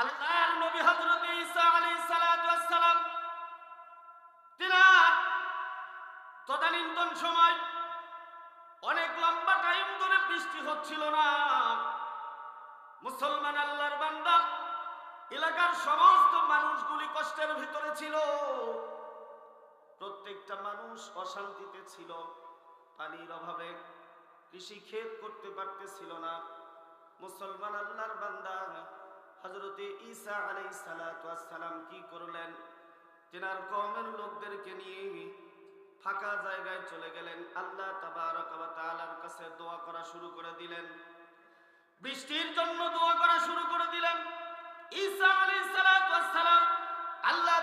আল্লাহর নবী হযরত ঈসা আলাইহিস সালাতু ওয়াস সালাম, তিনার তদানীন্তন সময় অনেক লম্বা টাইম ধরে বৃষ্টি হচ্ছিল না। মুসলমান আল্লাহর বান্দা, এলাকার সমস্ত মানুষগুলি কষ্টের ভিতরে ছিল। প্রত্যেকটা মানুষ অশান্তিতে ছিল, পানির অভাবে কৃষি ক্ষেত করতে পারতেছিল না। মুসলমান আল্লাহর বান্দা হজরতে ঈসা আলাই সালাম কি করলেন? তেনার কমের লোকদেরকে নিয়ে ফাঁকা জায়গায় চলে গেলেন। আল্লাহ তাআলার কাছে দোয়া করা শুরু করে দিলেন। বৃষ্টির জন্য দোয়া করা শুরু করে দিলেন। ঈসা সালাতু সালাম আল্লাহ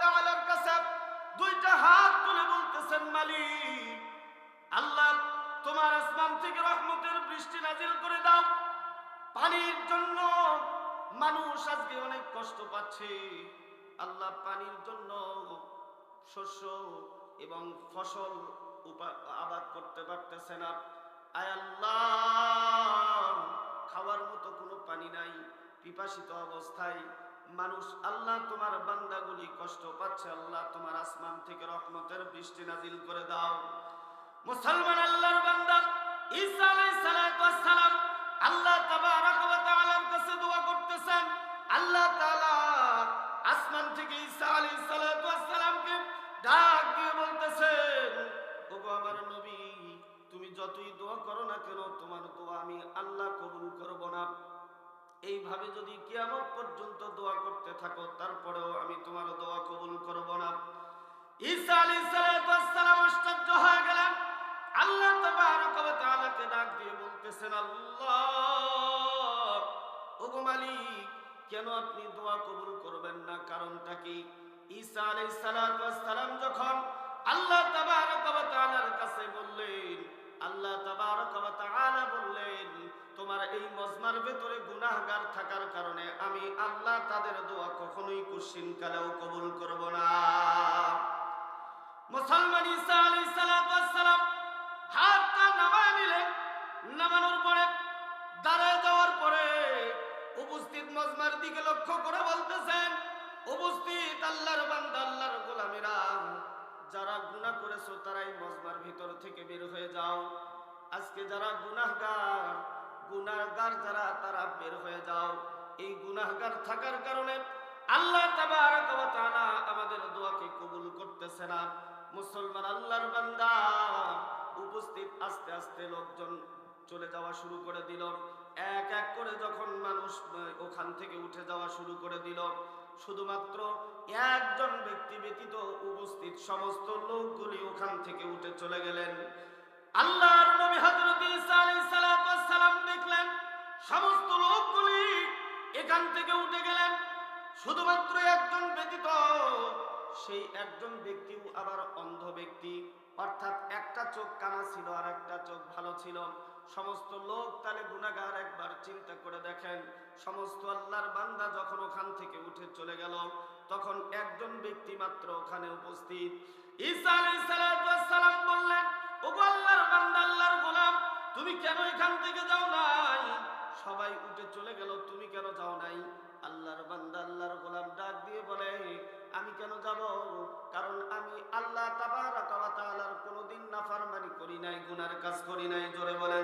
তাআলার কাছে দুইটা হাত তুলে বলতেছেন, মালিক, আল্লাহ তোমার আসমান থেকে রহমতের বৃষ্টি নাজিল করে দাও। পানির জন্য মানুষ আজকে অনেক কষ্ট পাচ্ছে। আল্লাহ পানির জন্য শস্য এবং ফসল আবাদ করতে পারতেছে না। আয় আল্লাহ, খাওয়ার মতো কোনো পানি নাই, পিপাসিত অবস্থায়। মানুষ, আল্লাহ তোমার বান্দাগুলি কষ্ট পাচ্ছে, আল্লাহ তোমার আসমান থেকে রহমতের বৃষ্টি নাজিল করে দাও। মুসলমান আল্লাহর বান্দা ঈসা আলাইহিস সালাম আল্লাহ আসমান থেকে ঈসা ডাক দিয়ে বলতেছেন আমার নবী, তুমি যতই দোয়া করো না কেন, তোমার দোয়া আমি আল্লাহ কবুল করব না। এইভাবে যদি পর্যন্ত দোয়া করতে থাকো, তারপরেও আমি তোমার দোয়া কবুল করব না। ঈসা আলাইহিস সালাম আশ্চর্য হয়ে আল্লাহ তাবারক ওয়া ডাক দিয়ে বলতেছেন, আল্লাহ কেন আপনি দোয়া কবুল করবেন না? কারণটা কি? ঈসা আলাইহিস যখন আল্লাহ তাবারক ওয়া তাআলার কাছে বললেন, আল্লাহ তাবারক ওয়া তাআলা বললেন, তোমার এই মজমার ভেতরে গুনাহগার থাকার কারণে আমি আল্লাহ তাদের দোয়া কখনোই কুশ্চিন কালেও কবুল করব না। মুসলমান ঈসা আলাইহিস সালাম হাতটা নামায় নিলেন। নামানোর পরে, দাঁড়ায় যাওয়ার পরে উপস্থিত মজমার দিকে লক্ষ্য করে বলতেছেন, উপস্থিত আল্লাহর বান্দা, আল্লাহর গোলামেরা, যারা গুনাহ করেছ তারাই মজমার ভিতর থেকে বের হয়ে যাও। আজকে যারা গুনাহগার গুনাহগার যারা, তারা বের হয়ে যাও। এই গুনাহগার থাকার কারণে আল্লাহ তাআলা আমাদের দোয়াকে কবুল করতেছে না। মুসলমান আল্লাহর বান্দা, উপস্থিত আস্তে আস্তে লোকজন চলে যাওয়া শুরু করে দিল। এক এক করে যখন মানুষ ওখান থেকে উঠে যাওয়া শুরু করে দিল। শুধুমাত্র একজন ব্যক্তি ব্যতীত উপস্থিত সমস্ত লোকগুলি ওখান থেকে উঠে চলে গেলেন। আল্লাহর নবী হযরত ঈসা আলাইহিস সালাম দেখলেন, সমস্ত লোকগুলি এখান থেকে উঠে গেলেন। শুধুমাত্র একজন ব্যতীত সেই একজন ব্যক্তিও আবার অন্ধ ব্যক্তি। অর্থাৎ একটা চোখ কানা ছিল আর একটা চোখ ভালো ছিল। সমস্ত লোক তাহলে গুনাগার একবার চিন্তা করে দেখেন। সমস্ত আল্লাহর বান্দা যখন ওখান থেকে উঠে চলে গেল, তখন একজন ব্যক্তি মাত্র ওখানে উপস্থিত। বললেন ওগো আল্লাহর বান্দা, আল্লাহর গোলাম, তুমি কেন এখান থেকে যাও নাই? সবাই উঠে চলে গেল, তুমি কেন যাও নাই? আল্লাহর বান্দা, আল্লাহর গোলাম ডাক দিয়ে বলে, আমি কেন যাব? কারণ আমি আল্লাহ তাবারক ওয়া তাআলার কোনোদিন করি নাই, গুনার কাজ করি নাই। জোরে বলেন।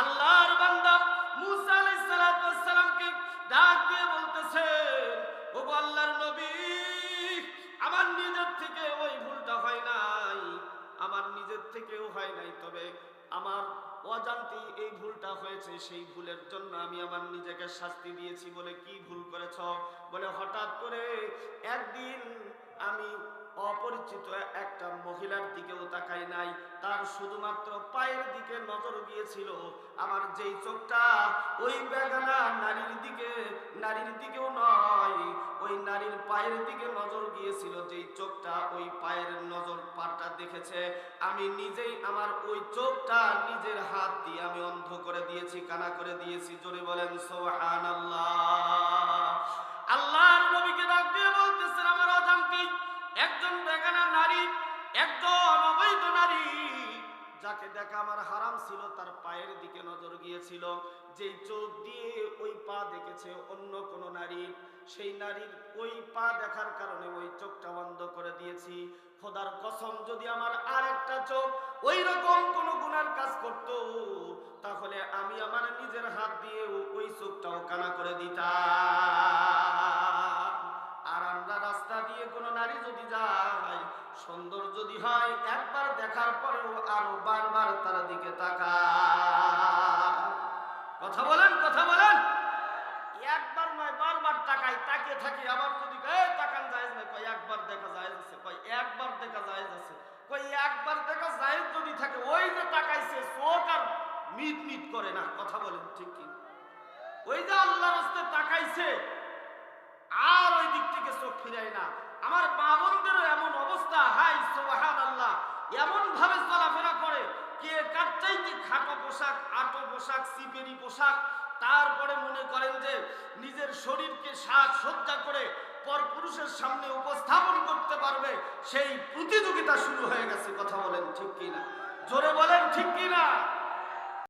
আল্লাহর বান্দা মুসা আলাইহিস ডাক দিয়ে বলতেছে ওগো আল্লাহর নবী, আমার নিজের থেকে ওই ভুলটা হয় নাই, আমার নিজের থেকেও হয় নাই, তবে আমার অজান্তে এই ভুলটা হয়েছে, সেই ভুলের জন্য আমি আমার নিজেকে শাস্তি দিয়েছি বলে কি ভুল করেছ? বলে হঠাৎ করে একদিন আমি অপরিচিত একটা মহিলার দিকেও তাকাই নাই। তার শুধুমাত্র পায়ের দিকে নজর গিয়েছিল। আমার যেই চোখটা ওই বেগানা নারীর দিকে, নারীর দিকেও নয়, ওই নারীর পায়ের দিকে নজর গিয়েছিল। যেই চোখটা ওই পায়ের নজর পাটা দেখেছে। আমি নিজেই আমার ওই চোখটা নিজের হাত দিয়ে আমি অন্ধ করে দিয়েছি, কানা করে দিয়েছি। জোরে বলেন সোহান আল্লাহর একজন বেগানা নারী, একজন অবৈধ নারী, যাকে দেখা আমার হারাম ছিল, তার পায়ের দিকে নজর গিয়েছিল। যেই চোখ দিয়ে ওই পা দেখেছে অন্য কোন নারী, সেই নারীর ওই পা দেখার কারণে ওই চোখটা বন্ধ করে দিয়েছি। খোদার কসম, যদি আমার আর একটা চোখ ওই রকম কোন গুনার কাজ করত, তাহলে আমি আমার নিজের হাত দিয়ে ওই চোখটাও কানা করে দিতাম। যায়। সুন্দর যদি হয়, একবার দেখার পরেও আরও বারবার তার দিকে তাকায়। কথা বলেন কথা বলেন। একবার নয়, বারবার তাকাই তাকিয়ে থাকি, আবার যদি তাকান যায় না কয়, একবার দেখা যায় আছে। কয়, একবার দেখা যায় আছে। কয়, একবার দেখা যায় যদি থাকে, ওই যে তাকাইছে, চোখ আর মিট মিট করে না। কথা বলেন ঠিক কি? ওই যে আল্লাহ রাস্তায় তাকাইছে আর ওই দিক থেকে চোখ ফিরাই না আমার মা এমন অবস্থা। হাই সোহান আল্লাহ এমন ভাবে চলাফেরা করে কে কার খাটো পোশাক, আটো পোশাক, সিপেরি পোশাক? তারপরে মনে করেন যে নিজের শরীরকে সাজ সজ্জা করে পর পুরুষের সামনে উপস্থাপন করতে পারবে, সেই প্রতিযোগিতা শুরু হয়ে গেছে। কথা বলেন ঠিক কিনা? জোরে বলেন ঠিক কিনা?